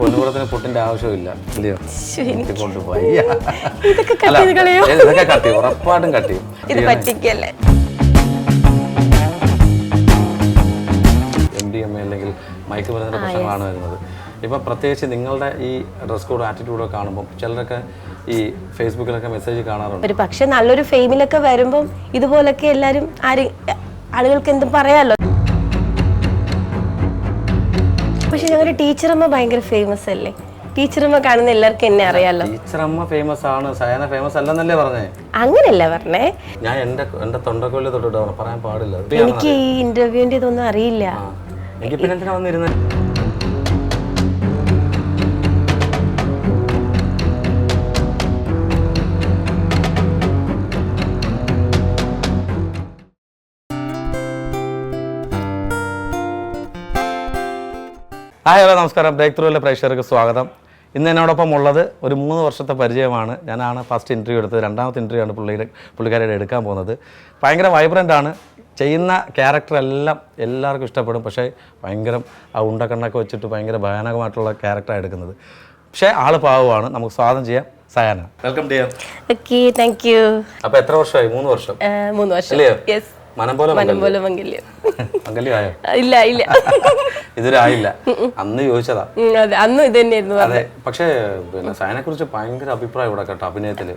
പൊന്നുപുറത്തിന് പുട്ടിന്റെ ആവശ്യമില്ല. ഇല്ലയോ ഇതൊക്കെ cut അല്ല, ചെയ്ത് കളയോ? ഏ, ഇതൊക്കെ കട്ട് ഉറപ്പായിട്ടും കട്ടി ഇത് പറ്റിക്കല്ലേ? എം ഡി എം എ അല്ലെങ്കിൽ മയക്കുമരുന്നിന്റെ പ്രശ്നങ്ങളാണ് വരുന്നത്. ഇപ്പൊ പ്രത്യേകിച്ച് നിങ്ങളുടെ ഈ ഡ്രസ് കോഡ് ആറ്റിറ്റ്യൂഡൊക്കെ കാണുമ്പോൾ ചിലരൊക്കെ ഈ ഫേസ്ബുക്കിലൊക്കെ മെസ്സേജ് കാണാറുണ്ട്. ഒരു പക്ഷെ നല്ലൊരു ഫെയിമിലൊക്കെ വരുമ്പം ഇതുപോലൊക്കെ എല്ലാരും ആരും ആളുകൾക്ക് എന്തും പറയാലോ? ഞങ്ങളുടെ ടീച്ചറമ്മ ഭയങ്കര ഫേമസ് അല്ലേ? ടീച്ചറമ്മ കാണുന്ന എല്ലാവർക്കും എന്നെ അറിയാലോ. ടീച്ചറമ്മ ഫേമസ് ആണ് സയന ഫേമസ് അല്ലെന്നല്ലേ പറഞ്ഞേ? അങ്ങനെയല്ല പറഞ്ഞേ. ഞാൻ എന്റെ എന്റെ തൊണ്ടക്കൊല്ലി തൊട്ടിട്ട് പറയാൻ പാടില്ല. എനിക്ക് ഈ ഇന്റർവ്യൂവിന്റെ ഇതൊന്നും അറിയില്ല. എനിക്ക് പിന്നെ എന്തിനാ വന്നിരുന്നത് ഹായ് ഹലോ നമസ്കാരം. ബ്രേക്ക് ത്രൂവിലെ പ്രേക്ഷകർക്ക് സ്വാഗതം. ഇന്ന് എന്നോടൊപ്പം ഉള്ളത് ഒരു മൂന്ന് വർഷത്തെ പരിചയമാണ്. ഞാനാണ് ഫസ്റ്റ് ഇന്റർവ്യൂ എടുത്തത്. രണ്ടാമത്തെ ഇന്റർവ്യൂ ആണ് പുള്ളിയുടെ പുള്ളിക്കാരുടെ എടുക്കാൻ പോകുന്നത്. ഭയങ്കര വൈബ്രന്റ് ആണ്. ചെയ്യുന്ന ക്യാരക്ടർ എല്ലാം എല്ലാവർക്കും ഇഷ്ടപ്പെടും. പക്ഷേ ഭയങ്കര ആ ഉണ്ടക്കണ്ണൊക്കെ വെച്ചിട്ട് ഭയങ്കര ഭയാനകമായിട്ടുള്ള ക്യാരക്ടറാണ് എടുക്കുന്നത്. പക്ഷേ ആൾ പാവമാണ്. നമുക്ക് സ്വാഗതം ചെയ്യാം. Sayana. Welcome dear okay thank you അപ്പോൾ എത്ര വർഷമായി? മൂന്ന് വർഷം. മൂന്ന് വർഷം. അല്ലേ യെസ് മനം പോലെ പോലെ മംഗല്യം. മംഗല്യമായോ? ഇല്ല ഇല്ല. ഇതൊരായില്ല. അന്ന് ചോദിച്ചതാ. അന്നും ഇത് തന്നെയായിരുന്നു അതെ പക്ഷേ പിന്നെ സയനെ കുറിച്ച് ഭയങ്കര അഭിപ്രായം ഇവിടെ കേട്ടോ അഭിനയത്തിൽ.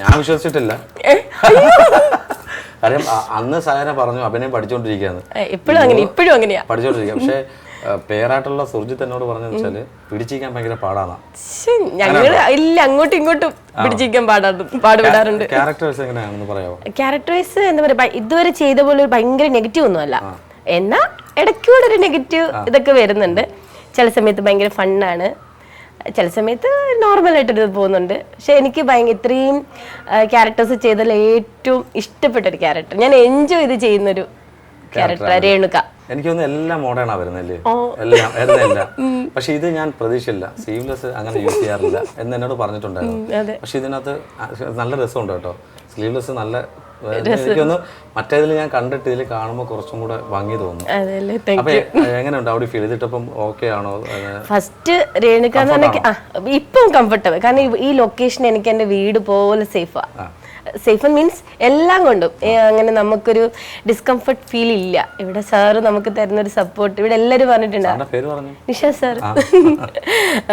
ഞാൻ വിശ്വസിച്ചിട്ടില്ല. കാര്യം അന്ന് സയന പറഞ്ഞു അഭിനയം പഠിച്ചോണ്ടിരിക്കുകയാണ് ഇപ്പോഴും അങ്ങനെ ഇപ്പോഴും അങ്ങനെയാ. പഠിച്ചോണ്ടിരിക്കുക പക്ഷേ പേരായിട്ടുള്ള സുർജിത്ത് എന്നോട് പറഞ്ഞെന്ന് വെച്ചാൽ പിടിച്ചിരിക്കാൻ ഭയങ്കര പാടാണ് ഞങ്ങൾ ഇല്ല അങ്ങോട്ടും ഇങ്ങോട്ടും പിടിച്ചിരിക്കാൻ പാടാറുണ്ട് പാടുപെടാറുണ്ട്. എന്താ പറയാ ഇതുവരെ ചെയ്ത പോലെ ഒരു ഭയങ്കര നെഗറ്റീവ് ഒന്നുമല്ല. എന്നാ ഇടയ്ക്കൂടെ ഒരു നെഗറ്റീവ് ഇതൊക്കെ വരുന്നുണ്ട്. ചില സമയത്ത് ഭയങ്കര ഫണ്ണാണ് ചില സമയത്ത് നോർമലായിട്ട് ഇത് പോകുന്നുണ്ട്. പക്ഷെ എനിക്ക് ഭയങ്കര ഇത്രയും ക്യാരക്ടേഴ്സ് ചെയ്തതിൽ ഏറ്റവും ഇഷ്ടപ്പെട്ട ഒരു ക്യാരക്ടർ ഞാൻ എൻജോയ് ചെയ്ത് ചെയ്യുന്നൊരു ക്യാരക്ടർ രേണുക എനിക്കൊന്ന് എല്ലാം മോഡേണാ വരുന്നല്ലേ എല്ലാം പക്ഷെ ഇത് ഞാൻ പ്രതീക്ഷയില്ല സ്ലീവ്ലെസ് അങ്ങനെ യൂസ് ചെയ്യാറില്ല എന്ന് എന്നോട് പറഞ്ഞിട്ടുണ്ടായിരുന്നു. പക്ഷെ ഇതിനകത്ത് നല്ല രസമുണ്ട് കേട്ടോ. സ്ലീവ്ലെസ് നല്ല എനിക്കൊന്ന് മറ്റേതിൽ ഞാൻ കണ്ടിട്ട് ഇതിൽ കാണുമ്പോൾ കുറച്ചും കൂടെ ഭംഗി തോന്നുന്നു അപ്പൊ എങ്ങനെയുണ്ട്? അവിടെ ഫീൽ ചെയ്തിട്ടപ്പം ഓക്കെ ആണോ? ഫസ്റ്റ് രേണുക ഇപ്പം കംഫർട്ടബിൾ കാരണം ഈ ലൊക്കേഷൻ എനിക്ക് എന്റെ വീട് പോലെ സേഫാ സേഫ് മീൻസ് എല്ലാം കൊണ്ടും. അങ്ങനെ നമുക്കൊരു ഡിസ്കംഫർട്ട് ഫീൽ ഇല്ല. ഇവിടെ സാറ് നമുക്ക് തരുന്ന ഒരു സപ്പോർട്ട് ഇവിടെ എല്ലാവരും പറഞ്ഞിട്ടുണ്ട്. സാറിന്റെ പേര് പറഞ്ഞു. നിഷ സാർ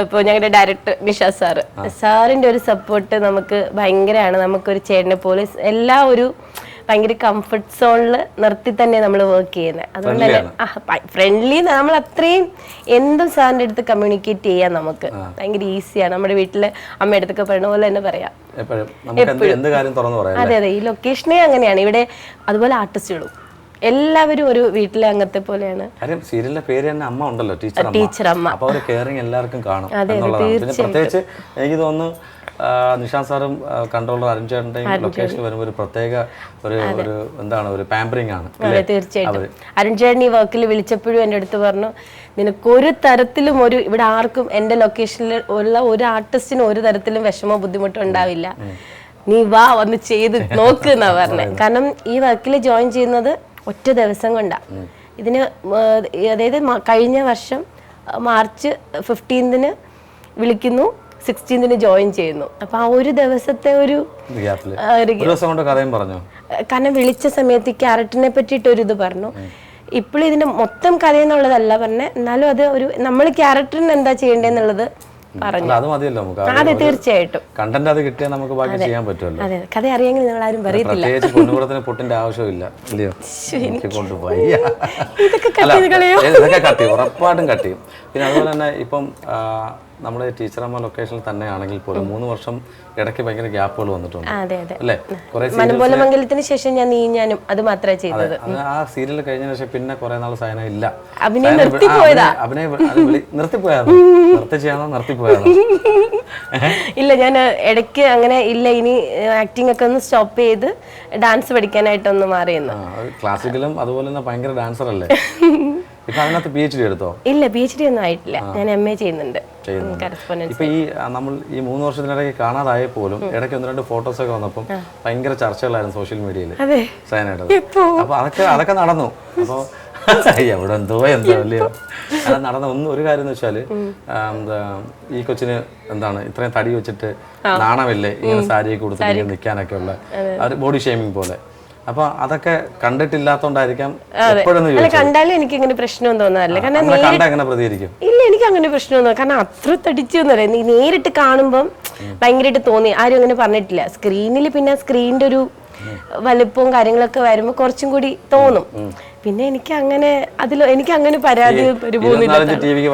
അപ്പോൾ ഞങ്ങളുടെ ഡയറക്ടർ നിഷ സാറ് സാറിന്റെ ഒരു സപ്പോർട്ട് നമുക്ക് ഭയങ്കരമാണ് നമുക്കൊരു ചേട്ടനെ പോലെ എല്ലാ ഒരു ഭയങ്കര കംഫർട്ട് സോണിൽ നിർത്തി തന്നെ നമ്മൾ വർക്ക് ചെയ്യുന്നത് അതുകൊണ്ട് തന്നെ ഫ്രണ്ട്ലി നമ്മൾ അത്രയും എന്തും സാറിന്റെ അടുത്ത് കമ്മ്യൂണിക്കേറ്റ് ചെയ്യാൻ നമുക്ക്. ഭയങ്കര ഈസിയാണ് നമ്മുടെ വീട്ടിൽ അമ്മയുടെ അടുത്തൊക്കെ പറയുന്ന പോലെ തന്നെ പറയാം. അതെ അതെ. ഈ ലൊക്കേഷനെ അങ്ങനെയാണ്. ഇവിടെ അതുപോലെ ആർട്ടിസ്റ്റുകളും എല്ലാവരും ഒരു വീട്ടിലെ അംഗത്തെ പോലെയാണ്. സീരിയലിന്റെ പേര് തന്നെ അമ്മ ഉണ്ടല്ലോ ടീച്ചർ അമ്മ ടീച്ചർ അമ്മ അപ്പൊ അവർ കെയറിങ് എല്ലാവർക്കും കാണും പ്രത്യേകിച്ച് എനിക്ക് തോന്നുന്നു നിഷാന്ത് സാറും കൺട്രോളർ അരുൺ ചേട്ടന്റെയും ലൊക്കേഷനിൽ വരുമ്പോൾ ഒരു പ്രത്യേക ഒരു ഒരു എന്താണ് ഒരു പാമ്പറിംഗ് ആണ് അതെ തീർച്ചയായിട്ടും. അരുൺ ചേട്ടൻ ഈ വർക്കിൽ വിളിച്ചപ്പോഴും എന്റെ അടുത്ത് പറഞ്ഞു നിനക്ക് ഒരു തരത്തിലും ഒരു ഇവിടെ ആർക്കും എന്റെ ലൊക്കേഷനിൽ ഉള്ള ഒരു ആർട്ടിസ്റ്റിനും ഒരു തരത്തിലും വിഷമോ ബുദ്ധിമുട്ടോ ഉണ്ടാവില്ല. നീ വാ ഒന്ന് ചെയ്ത് നോക്ക് എന്നാ പറഞ്ഞത് കാരണം ഈ വർക്കിൽ ജോയിൻ ചെയ്യുന്നത് ഒറ്റ ദിവസം കൊണ്ടാണ് ഇതിന് അതായത് കഴിഞ്ഞ വർഷം മാർച്ച് ഫിഫ്റ്റീൻതിന് വിളിക്കുന്നു. സിക്സ്റ്റീൻതിന് ജോയിൻ ചെയ്യുന്നു. അപ്പൊ ആ ഒരു ദിവസത്തെ ഒരു പറഞ്ഞു. കാരണം വിളിച്ച സമയത്ത് ഈ ക്യാരറ്റിനെ പറ്റിയിട്ട് ഒരു ഇത് പറഞ്ഞു. ഇപ്പോഴും ഇതിന്റെ മൊത്തം കഥ എന്നുള്ളതല്ല പറഞ്ഞത് എന്നാലും അത് ഒരു നമ്മൾ ക്യാരക്ടറിന് എന്താ ചെയ്യേണ്ടതെന്നുള്ളത് പറഞ്ഞു. അല്ല അത് മതിയല്ലോ നമുക്ക്. അതെ തീർച്ചയായിട്ടും. കണ്ടന്റ് അത് കിട്ടിയാൽ നമുക്ക് ബാക്കി ചെയ്യാൻ പറ്റുമല്ലോ. അതെ കഥ അറിയാമെങ്കിൽ നിങ്ങൾ ആരും പറയത്തില്ല. പ്രത്യേകിച്ച് പൊന്നുപുറത്തിന് പുട്ടിന്റെ ആവശ്യമില്ല ഇല്ലയോ? എനിക്ക് കൊണ്ടുപോയി ഇതൊക്കെ അല്ല, കട്ട് ചെയ്ത് കളയോ? ഏ, ഇതൊക്കെ കട്ട് ചെയ്യും ഉറപ്പായിട്ടും കട്ട് ചെയ്യും. പിന്നെ അതുപോലെ തന്നെ ഇപ്പം നമ്മുടെ ടീച്ചറമ്മ ലൊക്കേഷനിൽ തന്നെയാണെങ്കിൽ പോലും മൂന്ന് വർഷം ഇടയ്ക്ക് ഭയങ്കര ഗ്യാപ്പുകൾ വന്നിട്ടുണ്ട്. അതെ അതെ. ശേഷം ഞാൻ നീഞ്ഞാനും അത് മാത്രമേ ചെയ്തത്. ആ സീരിയൽ കഴിഞ്ഞ ശേഷം പിന്നെ കുറെ നാൾ സയന ഇല്ല. അഭിനയം നിർത്തിപ്പോയതാ. അഭിനയം നിർത്തിപ്പോയതാണോ ഇല്ല ഞാൻ ഇടയ്ക്ക് അങ്ങനെ ഇല്ല. ഇനി ആക്ടിംഗ് ഒക്കെ ഒന്ന് സ്റ്റോപ്പ് ചെയ്ത് ഡാൻസ് പഠിക്കാനായിട്ടൊന്ന് മാറിയെന്ന്. ക്ലാസിക്കലും അതുപോലെ തന്നെ ഭയങ്കര ഡാൻസർ അല്ലേ? ഇപ്പൊ അതിനകത്ത് പി എച്ച് ഡി എടുത്തോ? ഇല്ല പി എച്ച് ഡി ഒന്നും ആയിട്ടില്ല. ഞാൻ എം എ ചെയ്യുന്നുണ്ട്. ഇപ്പൊ ഈ നമ്മൾ ഈ മൂന്ന് വർഷത്തിനിടയ്ക്ക് കാണാതായ പോലും ഇടയ്ക്ക് ഒന്ന് രണ്ട് ഫോട്ടോസ് ഒക്കെ വന്നപ്പം ഭയങ്കര ചർച്ചകളായിരുന്നു സോഷ്യൽ മീഡിയയിൽ എപ്പോ? അപ്പൊ അതൊക്കെ അതൊക്കെ നടന്നു. അപ്പൊ എവിടെ എന്തോ എന്തോ അല്ലയോ അത് നടന്ന ഒന്ന് ഒരു കാര്യം എന്ന് വെച്ചാൽ എന്താ ഈ കൊച്ചിന് എന്താണ് ഇത്രയും തടി വെച്ചിട്ട് നാണമില്ലേ? ഇങ്ങനെ സാരിയൊക്കെ കൊടുത്തിട്ട് നിൽക്കാനൊക്കെ ഉള്ള ബോഡി ഷേമിങ് പോലെ. അപ്പൊ അതൊക്കെ കണ്ടിട്ടില്ലാത്തോണ്ടായിരിക്കാം അല്ല കണ്ടാലും എനിക്ക് ഇങ്ങനെ പ്രശ്നമൊന്നും തോന്നാറില്ല. കാരണം പ്രതികരിക്കും? ഇല്ല എനിക്ക് അങ്ങനെ പ്രശ്നമൊന്നും കാരണം അത്ര തടിച്ചു എന്നറിയാം നീ നേരിട്ട് കാണുമ്പം ഭയങ്കരമായിട്ട് തോന്നി. ആരും അങ്ങനെ പറഞ്ഞിട്ടില്ല. സ്ക്രീനിൽ പിന്നെ സ്ക്രീനിന്റെ ഒരു വലിപ്പവും കാര്യങ്ങളൊക്കെ വരുമ്പോൾ കുറച്ചും കൂടി തോന്നും. പിന്നെ എനിക്ക് അങ്ങനെ അതിൽ എനിക്ക് അങ്ങനെ പരാതി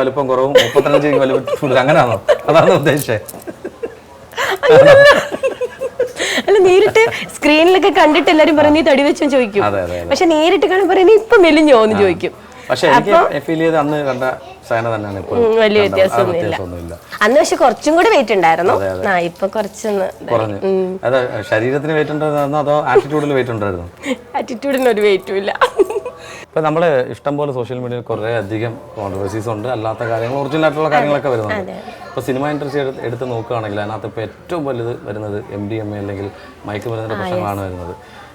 വലിപ്പം കുറവും അങ്ങനെയാണോ? അതാണ് ഉദ്ദേശിച്ചത് അല്ല നേരിട്ട് സ്ക്രീനിലൊക്കെ കണ്ടിട്ട് എല്ലാരും പറയും നീ തടി വെച്ചും ചോദിക്കും. പക്ഷെ നേരിട്ട് കാണുമ്പോൾ പറയും നീ ഇപ്പൊ മെലിഞ്ഞോ എന്ന് ചോദിക്കും. പക്ഷെ എനിക്ക് ഫീൽ ചെയ്ത് അന്ന് കണ്ട സൈന തന്നെയാണ് ഇപ്പോൾ വലിയ വ്യത്യാസമൊന്നുമില്ല. വ്യത്യാസമൊന്നുമില്ല. അന്ന് പക്ഷെ കുറച്ചും കൂടി വെയിറ്റ് ഉണ്ടായിരുന്നു. ആ ഇപ്പൊ കുറച്ചൊന്ന് കുറഞ്ഞു. അത് ശരീരത്തിന് വെയിറ്റ് ഉണ്ടായിരുന്നോ അതോ ആറ്റിറ്റ്യൂഡിൽ വെയിറ്റ് ഉണ്ടായിരുന്നു? ആറ്റിറ്റ്യൂഡിന് ഒരു വെയിറ്റും ഇല്ല. ഇപ്പൊ നമ്മൾ ഇഷ്ടംപോലെ സോഷ്യൽ മീഡിയയിൽ കുറേ അധികം കോൺട്രവേഴ്സീസ് ഉണ്ട്. അല്ലാത്ത കാര്യങ്ങൾ ഒറിജിനൽ ആയിട്ടുള്ള കാര്യങ്ങളൊക്കെ വരുന്നുണ്ട്. ഇപ്പോൾ സിനിമ ഇൻഡസ്ട്രി എടുത്ത് എടുത്ത് നോക്കുകയാണെങ്കിൽ അതിനകത്ത് ഇപ്പോൾ ഏറ്റവും വലുത് വരുന്നത് എം ഡി എം എ അല്ലെങ്കിൽ മയക്ക് മരുന്നിന്റെ പ്രശ്നങ്ങളാണ് വരുന്നത്.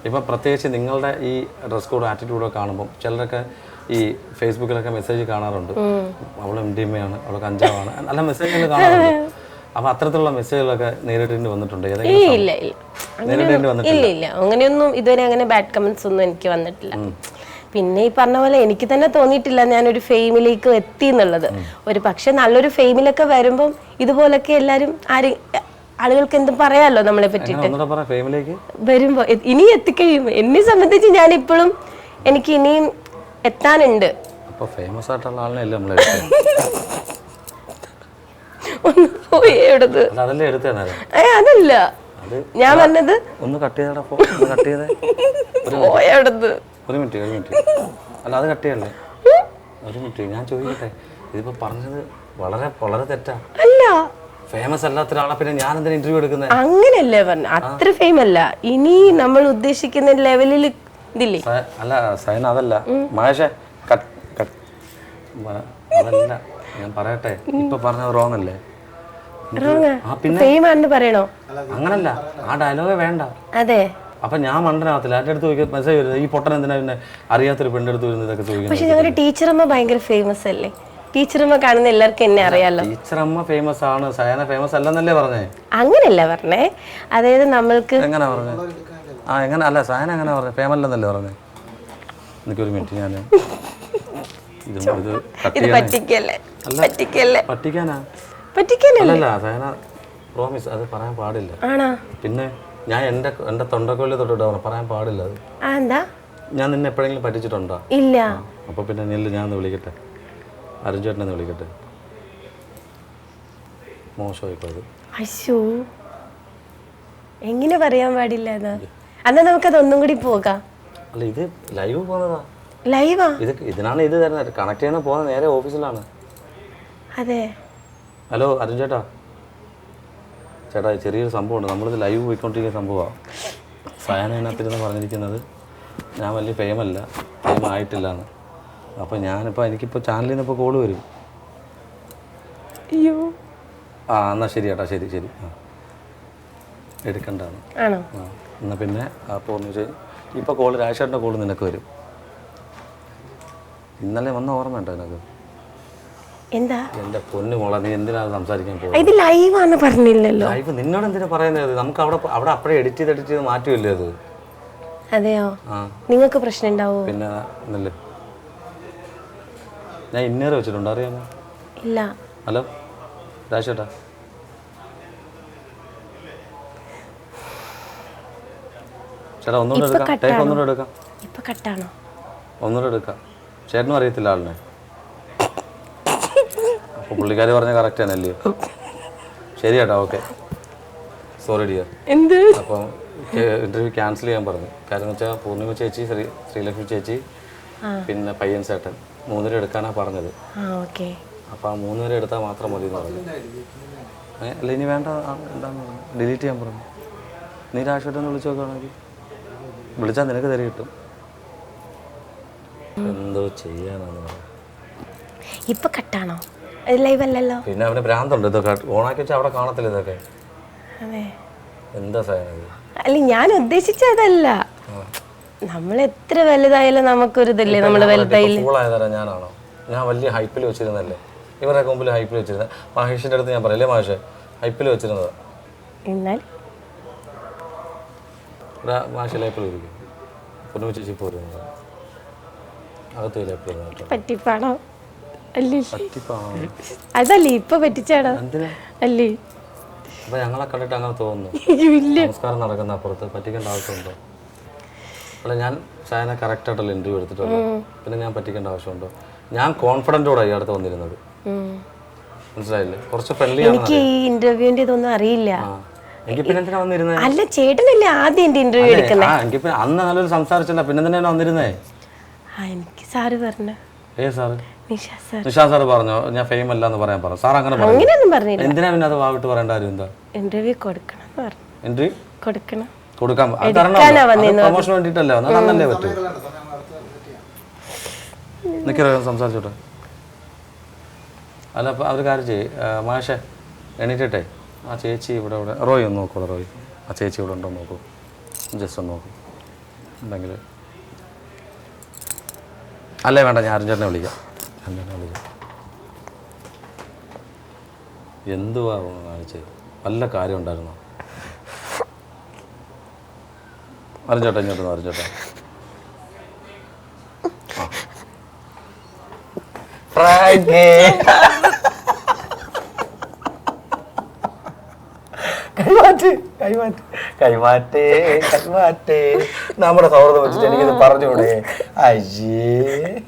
ഇപ്പോൾ പ്രത്യേകിച്ച് നിങ്ങളുടെ ഈ ഡ്രസ് കോഡ് ആറ്റിറ്റ്യൂഡ് കാണുമ്പോൾ ചിലരൊക്കെ ഈ ഫേസ്ബുക്കിലൊക്കെ മെസ്സേജ് കാണാറുണ്ട്. അവൾ എം ഡി എം എ ആണ് അവൾ കഞ്ചാവാണ്. നല്ല മെസ്സേജ് കാണാറുണ്ട്. അപ്പൊ അത്തരത്തിലുള്ള മെസ്സേജുകളൊക്കെ വന്നിട്ടുണ്ട്? നേരിടേണ്ടി വന്നിട്ടില്ല. ഇല്ല ഇല്ല. അങ്ങനെയൊന്നും ഇതുവരെ അങ്ങനെ ബാഡ് കമന്റ്സ് ഒന്നും എനിക്ക് വന്നിട്ടില്ല. പിന്നെ ഈ പറഞ്ഞ പോലെ എനിക്ക് തന്നെ തോന്നിയിട്ടില്ല ഞാനൊരു ഫെയിമിലേക്ക് എത്തി എന്നുള്ളത്. ഒരു പക്ഷെ നല്ലൊരു ഫെയിമിലൊക്കെ വരുമ്പം ഇതുപോലൊക്കെ എല്ലാരും ആര് ആളുകൾക്ക് എന്തും പറയാലോ നമ്മളെ പറ്റി അങ്ങനെ ഒന്നുകൂടെ പറ ഫെയിമിലേക്ക് വരുമ്പോ ഇനി എത്തിക്കഴിയും. എന്നെ സംബന്ധിച്ച് ഞാൻ ഇപ്പോഴും എനിക്ക് ഇനിയും എത്താനുണ്ട്. ഫേമസ് ആയിട്ടുള്ള ആളിനെയല്ലേ ഒന്ന് പോയി അതല്ലേ എടുത്തേ ഏ അതല്ല. അത് ഞാൻ പറഞ്ഞത് ഒന്ന് കട്ട് ചെയ്തടാ കട്ട് ചെയ്തേ. പോയ എവിടത് ഒരു മിനിറ്റ് ഒരു മിനിറ്റ്. അല്ല അത് കട്ട് ചെയ്യല്ലേ? ഒരു മിനിറ്റ് ഞാൻ ചോദിക്കട്ടെ? ഇതിപ്പോ പറഞ്ഞത് വളരെ വളരെ തെറ്റാ. അല്ല. ഫേമസ് അല്ലാത്ത ഒരാളെ പിന്നെ ഞാൻ എന്തിനാ ഇന്റർവ്യൂ എടുക്കുന്നത് അങ്ങനല്ലേ പറഞ്ഞു? അത്ര ഫെയിം അല്ല. ഇനി നമ്മൾ ഉദ്ദേശിക്കുന്ന ലെവലിൽ ഇതില്ലേ? അല്ല സൈന അതല്ല. മഹേഷേ കട്ട് കട്ട്. മ- അതല്ല. ഞാൻ പറയട്ടെ? ഇപ്പൊ പറഞ്ഞത് റോങ് അല്ലേ? ആ. പിന്നെ? ഫെയിം ആണെന്ന് പറയണോ? അങ്ങനല്ല. ആ ഡയലോഗ് വേണ്ട. അതെ. അപ്പൊ ഞാൻ മണ്ടനാകത്തില്ല. എന്റെ അടുത്ത് ചോദിക്കുക മെസ്സേജ് വരുന്നത് ഈ പൊട്ടൻ എന്തിനാ പിന്നെ അറിയാത്തൊരു പെണ്ണെടുത്ത് വരുന്നത് ഇതൊക്കെ ചോദിക്കുന്നത് പക്ഷെ ഞങ്ങളുടെ ടീച്ചറമ്മ ഭയങ്കര ഫേമസ് അല്ലേ? ടീച്ചറമ്മ കാണുന്ന എല്ലാവർക്കും എന്നെ അറിയാലോ. ടീച്ചറമ്മ ഫേമസ് ആണ്. സയന ഫേമസ് അല്ലെന്നല്ലേ പറഞ്ഞേ? അങ്ങനല്ല പറഞ്ഞേ. അതായത് നമ്മൾക്ക് എങ്ങനെ പറഞ്ഞേ? ആ എങ്ങനെ അല്ല സയന എങ്ങനെ പറഞ്ഞേ? ഫേമല്ലെന്നല്ലേ പറഞ്ഞേ? എനിക്കൊരു മിനിറ്റ് ഞാൻ ഇത് ഇത് കട്ട് ഇത് ചെയ്യണേ പറ്റിക്കല്ലേ? പറ്റിക്കല്ലേ? പറ്റിക്കാനാ? പറ്റിക്കാനല്ല അല്ലല്ല സയന പ്രോമിസ് അത് പറയാൻ പാടില്ല. ആണോ? പിന്നെ? ഞാൻ എന്റെ എന്റെ തൊണ്ടക്കൊല്ലി തൊട്ടിട്ട് പറഞ്ഞു പറയാൻ പാടില്ല അത്. എന്താ? ഞാൻ നിന്നെ എപ്പോഴെങ്കിലും പറ്റിച്ചിട്ടുണ്ടോ? ഇല്ല. അപ്പൊ പിന്നെ നെല്ല് ഞാൻ ഒന്ന് വിളിക്കട്ടെ. അരുൺ ചേട്ടനെ ഒന്ന് വിളിക്കട്ടെ. മോശമായിപ്പോ അത് അശോ എങ്ങനെ പറയാൻ പാടില്ല എന്നാ നമുക്ക് നമുക്കത് ഒന്നും കൂടി പോകാം. അല്ല ഇത് ലൈവ് പോകുന്നതാ. ലൈവാ? ഇത് ഇതിനാണ് ഇത് തരുന്നത്. കണക്ട് ചെയ്യുന്ന പോകുന്നത് നേരെ ഓഫീസിലാണ്. അതെ. ഹലോ അരുൺ ചേട്ടാ. ചേട്ടാ ചെറിയൊരു സംഭവമുണ്ട്. നമ്മളിത് ലൈവ് പോയിക്കൊണ്ടിരിക്കുന്ന സംഭവമാണ്. സയാന ഇതിനകത്തിരുന്ന് പറഞ്ഞിരിക്കുന്നത് ഞാൻ വലിയ ഫേമല്ല ഫേം ആയിട്ടില്ല എന്ന് അപ്പോൾ ഞാനിപ്പോൾ എനിക്കിപ്പോൾ ചാനലിൽ നിന്ന് ഇപ്പോൾ കോൾ വരും. അയ്യോ. ആ എന്നാൽ ശരി ചേട്ടാ ശരി ശരി. ആ. എടുക്കണ്ടാണ് ആണോ? ആ എന്നാൽ പിന്നെ അപ്പോൾ എന്ന് വെച്ചാൽ ഇപ്പോൾ കോൾ രാജേട്ടന്റെ കോൾ നിനക്ക് വരും. ഇന്നലെ വന്ന ഓർമ്മ ഉണ്ടോ നിനക്ക്? എന്താ? എന്റെ പൊന്നു മോളെ നീ എന്തിനാണ് സംസാരിക്കാൻ പോകുന്നത്? ഇത് പറഞ്ഞില്ലല്ലോ. ലൈവ് നിന്നോട് എന്തിനാ പറയുന്നത്? നമുക്ക് അവിടെ അവിടെ അപ്പഴേ എഡിറ്റ് ചെയ്ത് എഡിറ്റ് ചെയ്ത് മാറ്റുമല്ലേ അത്? അതെയോ? നിങ്ങൾക്ക് പ്രശ്നം ഉണ്ടാവോ? പിന്നെ ഞാൻ ഇന്നേറെ വെച്ചിട്ടുണ്ട് അറിയാമോ? ഇല്ല. ഹലോ? ചേട്ടാ ഒന്നുകൂടെ ഇപ്പൊ എടുക്കാം. ടേക്ക് ഒന്നുകൂടെ എടുക്കാം. ഇപ്പൊ കട്ടാണോ? ഒന്നുകൂടെ എടുക്കാം. ചേട്ടനും അറിയത്തില്ല ആളിനെ. പുള്ളിക്കാരി പറഞ്ഞ കറക്റ്റ് ആണല്ലേ? ശരി ചേട്ടാ ഓക്കെ സോറി ഡിയർ എന്ത് അപ്പോൾ ഇന്റർവ്യൂ ക്യാൻസൽ ചെയ്യാൻ പറഞ്ഞു. കാരണം എന്ന് വെച്ചാൽ പൂർണിമ ചേച്ചി ശ്രീ ശ്രീലക്ഷ്മി ചേച്ചി പിന്നെ പയ്യൻ ചേട്ടൻ. മൂന്നുപേരെ എടുക്കാനാണ് പറഞ്ഞത്. അപ്പോൾ ആ മൂന്നുപേരെ എടുത്താൽ മാത്രം മതി എന്ന് പറഞ്ഞു അല്ല ഇനി വേണ്ട എന്താന്ന് ഡിലീറ്റ് ചെയ്യാൻ പറഞ്ഞു. നീ രാഷ്ട്രീയം വിളിച്ചു നോക്കുകയാണെങ്കിൽ വിളിച്ചാൽ നിനക്ക് തരി കിട്ടും. എന്തോ ചെയ്യാനാണ്. ഇപ്പൊ കട്ടാണോ ലൈവ് അല്ലല്ലോ. പിന്നെ അവന് ഭ്രാന്തുണ്ട് ഇതൊക്കെ. ഓണാക്കി വെച്ചാൽ അവിടെ കാണത്തില്ല ഇതൊക്കെ? അതെ. എന്താ സാധനം ഇത്? അല്ല ഞാൻ ഉദ്ദേശിച്ചതല്ല. നമ്മൾ എത്ര വലുതായാലും നമുക്കൊരു ഇതില്ലേ നമ്മൾ വലുതായില്ല? കൂളായതാരാ ഞാനാണോ? ഞാൻ വലിയ ഹൈപ്പിൽ വെച്ചിരുന്നല്ലേ ഇവരുടെ മുമ്പിൽ ഹൈപ്പിൽ വെച്ചിരുന്ന. മഹേഷിന്റെ അടുത്ത് ഞാൻ പറയല്ലേ മഹേഷ്? ഹൈപ്പിൽ വെച്ചിരുന്നത്. എന്നാൽ? ഇവിടെ മാഷ് ലേപ്പിൽ ഇരിക്കും. പൊന്നു ചേച്ചി പോരുന്നത് അകത്ത് ലേപ്പിൽ പറ്റിപ്പാണോ? അതല്ലേ ഇപ്പൊ പറ്റിച്ചാടാ. അല്ലേ. അപ്പൊ ഞങ്ങളെ കണ്ടിട്ട് അങ്ങനെ തോന്നുന്നു. നമസ്കാരം നടക്കുന്ന അപ്പുറത്ത് പറ്റിക്കേണ്ട ആവശ്യമുണ്ടോ? അല്ല ഞാൻ ഷായനെ കറക്റ്റ് ആയിട്ടല്ല ഇന്റർവ്യൂ എടുത്തിട്ടുള്ളൂ. പിന്നെ ഞാൻ പറ്റിക്കേണ്ട ആവശ്യമുണ്ടോ? ഞാൻ കോൺഫിഡന്റോടെ ഈ അടുത്ത് വന്നിരുന്നത്. മനസ്സിലായില്ലേ? കുറച്ച് ഫ്രണ്ട്ലി എനിക്ക് ഈ ഇന്റർവ്യൂവിന്റെ ഇതൊന്നും അറിയില്ല. അല്ല ചേട്ടനല്ലേ ആദ്യം എന്റെ ഇന്റർവ്യൂ എടുക്കുന്നത് അന്ന് നല്ലൊരു സംസാരിച്ചില്ല. പിന്നെ തന്നെയാണ് വന്നിരുന്നേ? എനിക്ക് സാറ് പറഞ്ഞു. ഏ സാറ്? നിഷ സാർ. പറഞ്ഞു? ഞാൻ ഫെയിം അല്ല എന്ന് പറയാൻ പറഞ്ഞു സാർ അങ്ങനെ പറഞ്ഞു എന്തിനാ പിന്നെ അത് വാവിട്ട് പറയേണ്ട കാര്യം എന്താ? ഇന്റർവ്യൂ കൊടുക്കണം എൻട്രി കൊടുക്കണം. കൊടുക്കാൻ പ്രൊമോഷൻ വേണ്ടിയിട്ടല്ലേ എന്നാൽ തന്നല്ലേ പറ്റൂ. നിൽക്കറ സംസാരിച്ചോട്ടെ. അല്ല അപ്പോൾ അവർ കാര്യം ചെയ്യ്. മാഷെ എണീറ്റട്ടെ. ആ ചേച്ചി ഇവിടെ ഇവിടെ. റോയ് ഒന്ന് നോക്കൂ റോയ്. ആ ചേച്ചി ഇവിടെ ഉണ്ടോ നോക്കൂ. ജസ്റ്റ് ഒന്ന് നോക്കൂ. ഉണ്ടെങ്കിൽ അല്ലേ വേണ്ട ഞാൻ അർജുനെ വിളിക്കാം. വിളിക്കാം എന്തുവാ കാണിച്ചത് നല്ല കാര്യം ഉണ്ടായിരുന്നു. അറിഞ്ഞോട്ടെ ഇങ്ങോട്ട് അറിഞ്ഞോട്ടെ. കൈമാറ്റ് കൈമാറ്റ് കൈമാറ്റേ കൈമാറ്റേ. നമ്മുടെ സൗഹൃദം വെച്ചിട്ട് എനിക്കിത് പറഞ്ഞുകൂടെ? അയ്യേ.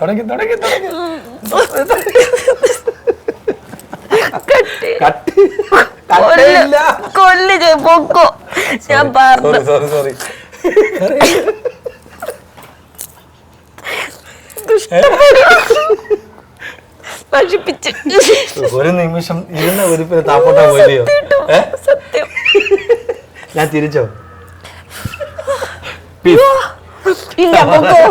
തുടങ്ങി തുടങ്ങി തുടങ്ങി. കട്ടി. കട്ടില്ല കൊല്ല്. പൊക്കോ. ഞാൻ പറഞ്ഞു സോറി സോറി നശിപ്പിച്ച്. ഒരു നിമിഷം ഇരുന്ന ഒരു താപ്പോട്ടാ പോയില്ലയോ? സത്യം. ഞാൻ തിരിച്ചോ? ഇല്ല പൊക്കോ.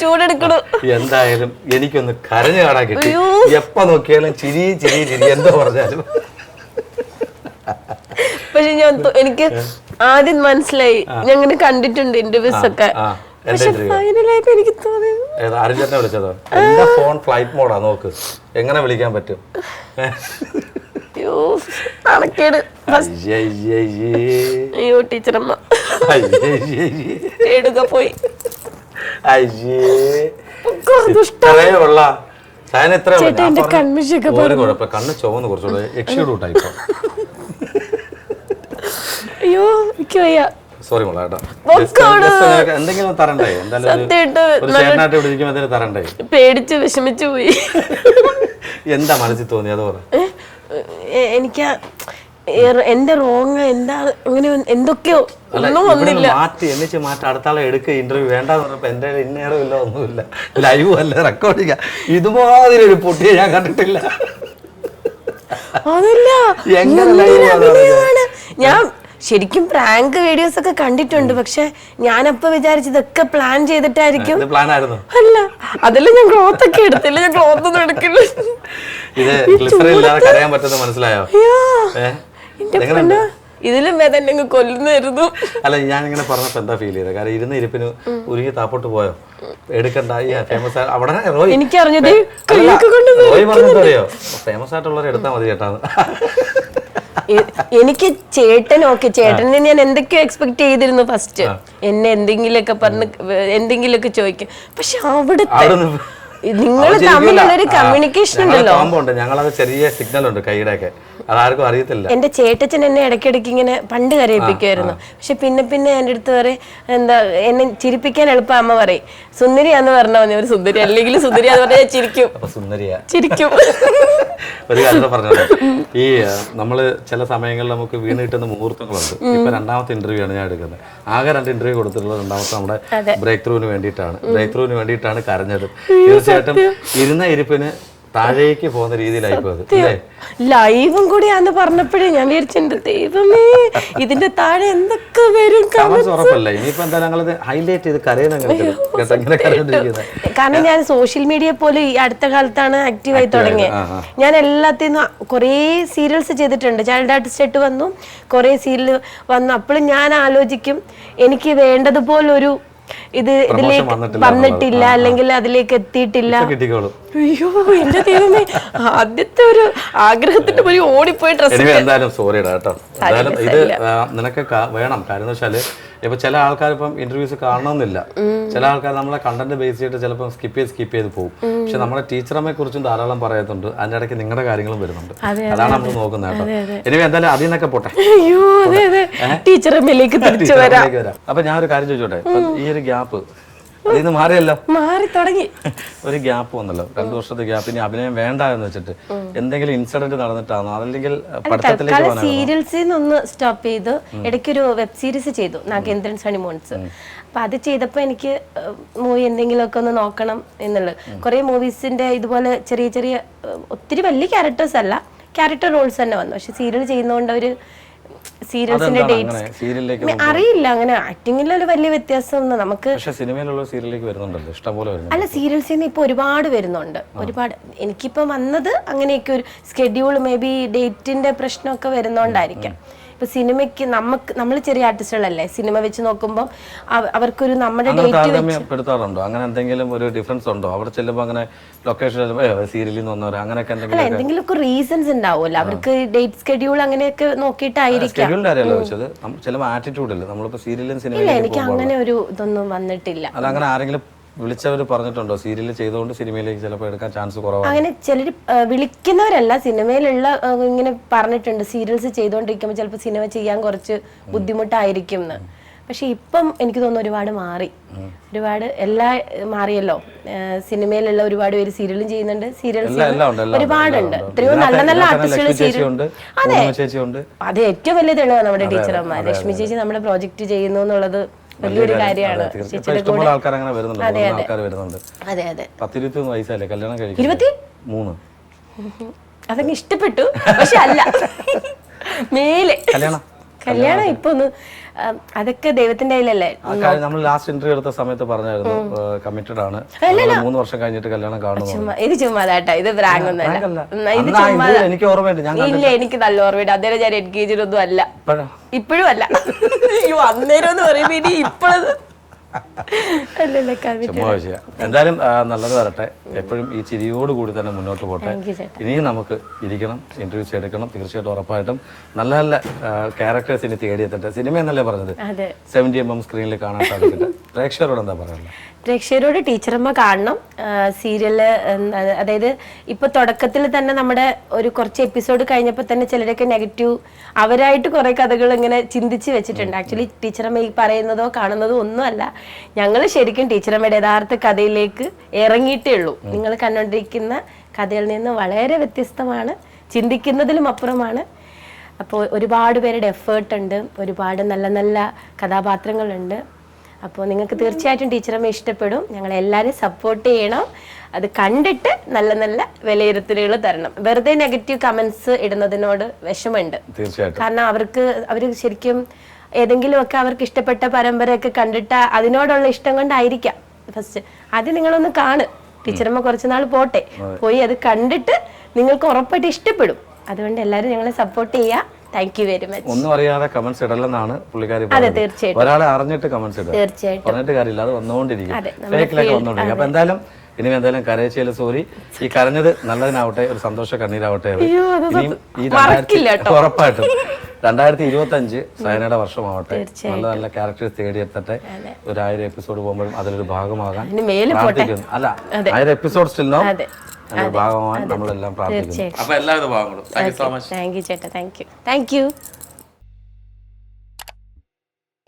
ചൂടെടുക്കണു. എന്തായാലും എനിക്കൊന്ന് കരഞ്ഞു കാണാൻ കിട്ടി. എപ്പ നോക്കിയാലും ചിരി ചിരി ചിരി എന്തോ പറഞ്ഞാലും. പക്ഷെ ഞാൻ എനിക്ക് ആദ്യം മനസ്സിലായി. ഞാൻ ഇങ്ങനെ കണ്ടിട്ടുണ്ട് ഇന്റർവ്യൂസ് ഒക്കെ. വിളിച്ചതോ? എന്റെ ഫോൺ ഫ്ലൈറ്റ് മോഡാ നോക്ക്. എങ്ങനെ വിളിക്കാൻ പറ്റും? ടീച്ചറമ്മ. എടുക്ക പോയി. കണ്ണ് ചുവന്ന് കുറച്ചുകൂടെ യക്ഷിയുടെ കൂട്ടായി അയ്യോ എനിക്ക് വയ്യ. സോറി എന്തെങ്കിലും തരണ്ടേ? എന്തായാലും തരണ്ടേ? പേടിച്ച് വിഷമിച്ചു പോയി. എന്താ മനസ്സിൽ തോന്നി അത് പറ. എനിക്ക് എന്റെ റോങ് എന്താ അങ്ങനെ എന്തൊക്കെയോ ഒന്നും വന്നില്ല. മാറ്റി എന്നിച്ച് മാറ്റി അടുത്താളെ എടുക്ക എടുക്കുക ഇന്റർവ്യൂ വേണ്ടെന്ന് പറഞ്ഞപ്പോ എന്റെ ഇന്നേറും ഇല്ല ഒന്നുമില്ല. ലൈവ് അല്ല റെക്കോർഡിങ് ഇതുമാതിരി ഒരു പൊട്ടിയെ ഞാൻ കണ്ടിട്ടില്ല. അതല്ല. ഞാൻ ശരിക്കും പ്രാങ്ക് വീഡിയോസ് ഒക്കെ കണ്ടിട്ടുണ്ട് പക്ഷെ ഞാനപ്പോ വിചാരിച്ചതൊക്കെ പ്ലാൻ ചെയ്തിട്ടായിരിക്കും. അല്ല അതെല്ലാം ഞാൻ ക്ലോത്ത് ഒക്കെ എടുത്തില്ല ഞാൻ ക്ലോത്ത് ഒന്നും എടുക്കില്ല. ഇത് ഗ്ലിസറിൻ ഇല്ലാതെ കരയാൻ പറ്റുന്ന മനസ്സിലായോ? ഇതിലും വേദന എന്നെ കൊല്ലുന്നായിരുന്നു. അല്ല ഞാൻ ഇങ്ങനെ പറഞ്ഞപ്പോ എന്താ ഫീൽ ചെയ്തത് കാരണം ഇരുന്ന് ഇരിപ്പിന് ഉരുങ്ങി താപ്പോട്ട് പോയോ? എടുക്കണ്ട ഫേമസ് അവിടെ റോയ് എനിക്ക് അറിഞ്ഞത് റോയ് പറഞ്ഞറിയോ ഫേമസ് ആയിട്ടുള്ളവരെ എടുത്താൽ മതി ചേട്ടാ. എനിക്ക് ചേട്ടൻ ഓക്കെ ചേട്ടനെ ഞാൻ എന്തൊക്കെയോ എക്സ്പെക്ട് ചെയ്തിരുന്നു ഫസ്റ്റ് എന്നെ എന്തെങ്കിലുമൊക്കെ പറഞ്ഞ് എന്തെങ്കിലുമൊക്കെ ചോദിക്കും. പക്ഷെ അവിടുത്തെ അവിടെ നിങ്ങൾ തമ്മിലുള്ള ഒരു കമ്മ്യൂണിക്കേഷൻ ഉണ്ടല്ലോ. ഞങ്ങളത് ചെറിയ സിഗ്നൽ ഉണ്ട് കൈയുടെ ഒക്കെ അതാർക്കും അറിയത്തില്ല. എന്റെ ചേട്ടച്ചൻ എന്നെ ഇടയ്ക്കിടയ്ക്ക് ഇങ്ങനെ പണ്ട് കരയിപ്പിക്കുമായിരുന്നു പക്ഷെ പിന്നെ പിന്നെ എന്റെ അടുത്ത് പറയും എന്താ എന്നെ ചിരിപ്പിക്കാൻ എളുപ്പം അമ്മ പറയും സുന്ദരിയാന്ന് പറഞ്ഞാൽ മതി. ഒരു സുന്ദരി അല്ലെങ്കിൽ സുന്ദരിയാന്ന് പറഞ്ഞാൽ ചിരിക്കും. സുന്ദരിയ. ചിരിക്കും. ഒരു കാര്യം പറഞ്ഞത് ഈ നമ്മൾ ചില സമയങ്ങളിൽ നമുക്ക് വീണ് കിട്ടുന്ന മുഹൂർത്തങ്ങളുണ്ട്. ഇപ്പൊ രണ്ടാമത്തെ ഇന്റർവ്യൂ ആണ് ഞാൻ എടുക്കുന്നത്. ആകെ രണ്ട് ഇന്റർവ്യൂ കൊടുത്തിട്ടുള്ളത് രണ്ടാമത്തെ നമ്മുടെ ബ്രേക്ക് ത്രൂവിന് വേണ്ടിയിട്ടാണ്. ബ്രേക്ക് ത്രൂവിന് വേണ്ടിയിട്ടാണ് കരഞ്ഞത്. തീർച്ചയായിട്ടും ഇരുന്ന ഇരിപ്പിന് താഴേക്ക് പോകുന്ന രീതിയിലായി പോയത് അല്ലേ? ലൈവും കൂടിയാന്ന് പറഞ്ഞപ്പോഴേ ഞാൻ വിചാരിച്ചിട്ടുണ്ട് ദൈവമേ ഇതിന്റെ താഴെ എന്തൊക്കെ വരും ഉറപ്പല്ല? ഇനിയിപ്പോ ഞങ്ങളിത് ഹൈലൈറ്റ് ചെയ്ത് കരയുന്ന കാരണം ഞാൻ സോഷ്യൽ മീഡിയ പോലും ഈ അടുത്ത കാലത്താണ് ആക്റ്റീവ് ആയി തുടങ്ങിയത്. ഞാൻ എല്ലാത്തിനും കുറേ സീരിയൽസ് ചെയ്തിട്ടുണ്ട്. ചൈൽഡ് ആർട്ടിസ്റ്റ് വന്നു കുറേ സീരിയൽ വന്നു. അപ്പോഴും ഞാൻ ആലോചിക്കും എനിക്ക് വേണ്ടതുപോലൊരു ഇത് ഇതിലേക്ക് വന്നിട്ടില്ല അല്ലെങ്കിൽ അതിലേക്ക് എത്തിയിട്ടില്ല. അയ്യോ എന്റെ ദൈവമേ. ആദ്യത്തെ ഒരു ആഗ്രഹത്തിന്റെ പോയി ഓടിപ്പോയി ഡ്രസ് എന്തായാലും സോറിടാ കേട്ടോ. എന്തായാലും ഇത് നിനക്ക് വേണം. കാര്യം എന്ന് വെച്ചാൽ ഇപ്പൊ ചില ആൾക്കാർ ഇപ്പം ഇന്റർവ്യൂസ് കാണണമെന്നില്ല. ചില ആൾക്കാർ നമ്മളെ കണ്ടന്റ് ബേസ് ചെയ്തിട്ട് ചിലപ്പോൾ സ്കിപ്പ് ചെയ്ത് സ്കിപ്പ് ചെയ്ത് പോകും. പക്ഷെ നമ്മുടെ ടീച്ചറമ്മയെ കുറിച്ചും ധാരാളം പറയുന്നുണ്ട് അതിന്റെ ഇടയ്ക്ക് നിങ്ങളുടെ കാര്യങ്ങളും വരുന്നുണ്ട്. അതാണ് നമ്മൾ നോക്കുന്നത് കേട്ടോ. എനിവേ എന്തായാലും അതിൽ നിന്നൊക്കെ പോട്ടെ. ടീച്ചറമ്മയിലേക്ക് വരാം. അപ്പൊ ഞാൻ ഒരു കാര്യം ചോദിച്ചോട്ടെ? ഈ ഒരു ഗ്യാപ്പ് നിന്ന് മാറിയല്ലോ. മാറി തുടങ്ങി. ഒരു ഗ്യാപ്പ് വന്നല്ലോ. രണ്ടു വർഷത്തെ ഗ്യാപ്പ്. ഇനി അഭിനയം വേണ്ട എന്ന് വെച്ചിട്ട് എന്തെങ്കിലും ഇൻസിഡന്റ് നടന്നിട്ടാണോ? അതല്ലെങ്കിൽ പഠിത്തത്തിലേക്ക് സീരിയൽസിൽ നിന്ന് സ്റ്റോപ്പ് ചെയ്തു. ഇടയ്ക്കൊരു വെബ് സീരീസ് ചെയ്തു നാഗേന്ദ്രൻ ഹണിമൂൺസ് അപ്പൊ അത് ചെയ്തപ്പോ എനിക്ക് മൂവി എന്തെങ്കിലുമൊക്കെ ഒന്ന് നോക്കണം എന്നുള്ളത്. കുറെ മൂവീസിന്റെ ഇതുപോലെ ചെറിയ ചെറിയ ഒത്തിരി വലിയ ക്യാരക്ടേഴ്സ് അല്ല ക്യാരക്ടർ റോൾസ് തന്നെ വന്നു. പക്ഷെ സീരിയൽ ചെയ്യുന്നതുകൊണ്ട് അവർ സീരിയൽസിന്റെ ഡേറ്റ് ഡേറ്റ്സ് അറിയില്ല അങ്ങനെ ആക്ടിങ്ങിലൊരു വലിയ വ്യത്യാസം നമുക്ക് സിനിമയിലുള്ള സീരിയലിലേക്ക് വരുന്നുണ്ടല്ലോ ഇഷ്ടംപോലെ അല്ല സീരിയൽസിൽ നിന്ന് ഇപ്പൊ ഒരുപാട് വരുന്നുണ്ട്. ഒരുപാട്. എനിക്കിപ്പോ വന്നത് അങ്ങനെയൊക്കെ ഒരു സ്കെഡ്യൂൾ മേ ബി ഡേറ്റിന്റെ പ്രശ്നമൊക്കെ വരുന്നോണ്ടായിരിക്കാം. ഇപ്പൊ സിനിമയ്ക്ക് നമുക്ക് നമ്മൾ ചെറിയ ആർട്ടിസ്റ്റുകളല്ലേ സിനിമ വെച്ച് നോക്കുമ്പോൾ അവർക്കൊരു നമ്മുടെ താരതമ്യപ്പെടുത്താറുണ്ടോ? അങ്ങനെ എന്തെങ്കിലും ഒരു ഡിഫറൻസ് ഉണ്ടോ? അവിടെ ചെല്ലുമ്പോൾ അങ്ങനെ ലൊക്കേഷൻ സീരിയലിൽ നിന്ന് വന്നവർ അങ്ങനെയൊക്കെ എന്തെങ്കിലും എന്തെങ്കിലുമൊക്കെ റീസൺസ് ഉണ്ടാവുമല്ലോ. അവർക്ക് ഡേറ്റ് ഷെഡ്യൂൾ അങ്ങനെയൊക്കെ നോക്കിയിട്ടായിരിക്കും. ചിലപ്പോൾ ആറ്റിറ്റ്യൂഡ് ഇല്ല? നമ്മളിപ്പോ സീരിയലും സിനിമയിലും എനിക്ക് അങ്ങനെ ഒരു ഇതൊന്നും വന്നിട്ടില്ല. അല്ല അങ്ങനെ ആരെങ്കിലും വിളിച്ചവർ പറഞ്ഞിട്ടുണ്ടോ? സീരിയൽ ചെയ്തുകൊണ്ട് സിനിമയിലേക്ക് ചിലപ്പോൾ എടുക്കാൻ ചാൻസ് കുറവാണ്. അങ്ങനെ ചിലർ വിളിക്കുന്നവരല്ല സിനിമയിലുള്ള ഇങ്ങനെ പറഞ്ഞിട്ടുണ്ട്. സീരിയൽസ് ചെയ്തുകൊണ്ടിരിക്കുമ്പോൾ ചിലപ്പോൾ സിനിമ ചെയ്യാൻ കുറച്ച് ബുദ്ധിമുട്ടായിരിക്കും എന്ന് പക്ഷെ ഇപ്പം എനിക്ക് തോന്നുന്നു ഒരുപാട് മാറി. ഒരുപാട് എല്ലാ മാറിയല്ലോ. സിനിമയിലുള്ള ഒരുപാട് പേര് സീരിയലും ചെയ്യുന്നുണ്ട്. സീരിയൽസ് ഒരുപാടുണ്ട്. എത്രയോ നല്ല നല്ല ആർട്ടിസ്റ്റുകൾ സീരിയൽ അതെ അത് ഏറ്റവും വലിയ തെളിവാണ് നമ്മുടെ ടീച്ചർമാർ. ലക്ഷ്മി ചേച്ചി നമ്മുടെ പ്രോജക്റ്റ് ചെയ്യുന്നു എന്നുള്ളത് വലിയൊരു കാര്യമാണ് ഇഷ്ടംപോലെ ആൾക്കാർ അങ്ങനെ വരുന്നുണ്ട്. ആൾക്കാർ വരുന്നുണ്ട്. അതെ അതെ. പത്തിരുപത്തി വയസ്സല്ലേ കല്യാണം കഴിക്കും ഇരുപത്തി? മൂന്ന്. അതങ്ങ് ഇഷ്ടപ്പെട്ടു. പക്ഷെ അല്ല. മേലെ. കല്യാണം. കല്യാണം ഇപ്പൊ ഒന്ന് അതൊക്കെ ദൈവത്തിന്റെ കയ്യിലല്ലേ? നമ്മൾ ലാസ്റ്റ് ഇന്റർവ്യൂ എടുത്ത സമയത്ത് പറഞ്ഞായിരുന്നു കമ്മിറ്റഡ് ആണ്. മൂന്ന് വർഷം കഴിഞ്ഞിട്ട് കല്യാണം കാണുന്നു ചുമ്മാ ഇത് ചുമ്മാതാട്ടാ. ഇത് പ്രാങ്ക് ഒന്നല്ല എനിക്ക് ഓർമ്മയുണ്ട്. ഇല്ല എനിക്ക് നല്ല ഓർമ്മയുണ്ട്. അതേ ഞാൻ എൻഗേജിനൊന്നും അല്ല. ഇപ്പോഴും അല്ല. അയ്യോ അന്നേരം എന്ന് പറയുമ്പോ ഇനി ഇപ്പോഴത് എന്തായാലും നല്ലത് വരട്ടെ. എപ്പോഴും ഈ ചിരിയോട് കൂടി തന്നെ മുന്നോട്ട് പോട്ടെ. ഇനിയും നമുക്ക് ഇരിക്കണം ഇന്റർവ്യൂസ് എടുക്കണം തീർച്ചയായിട്ടും ഉറപ്പായിട്ടും നല്ല നല്ല ക്യാരക്ടേഴ്സ് ഇനി തേടിയെത്തട്ടെ സിനിമ എന്നല്ലേ പറഞ്ഞത്? സെവന്റി എം എം സ്ക്രീനിൽ കാണാൻ സാധിക്കട്ടെ. പ്രേക്ഷകരോട് എന്താ പറയാനുള്ളത്? പ്രേക്ഷകരോട് ടീച്ചർമ്മ കാണണം. സീരിയൽ അതായത് ഇപ്പൊ തുടക്കത്തിൽ തന്നെ നമ്മുടെ ഒരു കുറച്ച് എപ്പിസോഡ് കഴിഞ്ഞപ്പോൾ തന്നെ ചിലരൊക്കെ നെഗറ്റീവ് അവരായിട്ട് കുറെ കഥകൾ ഇങ്ങനെ ചിന്തിച്ച് വെച്ചിട്ടുണ്ട്. ആക്ച്വലി ടീച്ചറമ്മ ഈ പറയുന്നതോ കാണുന്നതോ ഒന്നുമല്ല. ഞങ്ങൾ ശരിക്കും ടീച്ചറമ്മയുടെ യഥാർത്ഥ കഥയിലേക്ക് ഇറങ്ങിയിട്ടേ ഉള്ളൂ. നിങ്ങൾ കണ്ടുകൊണ്ടിരിക്കുന്ന കഥയിൽ നിന്ന് വളരെ വ്യത്യസ്തമാണ് ചിന്തിക്കുന്നതിലും അപ്പുറമാണ്. അപ്പോൾ ഒരുപാട് പേരുടെ എഫേർട്ട് ഉണ്ട് ഒരുപാട് നല്ല നല്ല കഥാപാത്രങ്ങളുണ്ട്. അപ്പോൾ നിങ്ങൾക്ക് തീർച്ചയായിട്ടും ടീച്ചറമ്മ ഇഷ്ടപ്പെടും. ഞങ്ങൾ എല്ലാവരും സപ്പോർട്ട് ചെയ്യണം. അത് കണ്ടിട്ട് നല്ല നല്ല വിലയിരുത്തലുകൾ തരണം. വെറുതെ നെഗറ്റീവ് കമന്റ്സ് ഇടുന്നതിനോട് വിഷമമുണ്ട്. കാരണം അവർക്ക് അവർ ശരിക്കും ഏതെങ്കിലുമൊക്കെ അവർക്ക് ഇഷ്ടപ്പെട്ട പരമ്പരയൊക്കെ കണ്ടിട്ട് അതിനോടുള്ള ഇഷ്ടം കൊണ്ടായിരിക്കാം. ഫസ്റ്റ് അത് നിങ്ങളൊന്ന് കാണ്. ടീച്ചറമ്മ കുറച്ച് നാൾ പോട്ടെ. പോയി അത് കണ്ടിട്ട് നിങ്ങൾക്ക് ഉറപ്പായിട്ട് ഇഷ്ടപ്പെടും. അതുകൊണ്ട് എല്ലാവരും ഞങ്ങളെ സപ്പോർട്ട് ചെയ്യുക താങ്ക് യു വെരി മച്ച് ഒന്നും അറിയാതെ കമന്റ്സ് ഇടലെന്നാണ് പുള്ളിക്കാരി അതെ തീർച്ചയായിട്ടും. ഒരാളെ അറിഞ്ഞിട്ട് കമന്റ്സ് ഇടുക. തീർച്ചയായിട്ടും. പറഞ്ഞിട്ട് കാര്യമില്ല. അത് വന്നുകൊണ്ടിരിക്കും. വന്നുകൊണ്ടിരിക്കും. അപ്പൊ എന്തായാലും ഇനി എന്തായാലും കരയച്ചയിൽ സോറി. ഈ കരഞ്ഞത് നല്ലതിനാവട്ടെ ഒരു സന്തോഷ കണ്ണീരാവട്ടെ. ഇനിയും ഈ ഉറപ്പായിട്ടും. രണ്ടായിരത്തി ഇരുപത്തി അഞ്ച് സയനയുടെ വർഷമാവട്ടെ. നല്ല നല്ല ക്യാരക്ടേഴ്സ് തേടിയെത്തട്ടെ ഒരു ആയിരം എപ്പിസോഡ് പോകുമ്പോഴും അതിലൊരു ഭാഗമാകാൻ ഇനി മേലെ പോട്ടെ. പ്രാർത്ഥിക്കുന്നു. അല്ല ആയിരം എപ്പിസോഡ് സ്റ്റിൽ അതെ. അതിന്റെ ഭാഗമാകാൻ നമ്മളെല്ലാം പ്രാർത്ഥിക്കുന്നു. അപ്പൊ എല്ലാവിധ ഭാഗങ്ങളും. Thank you so much thank you ചേട്ടാ. Thank you thank you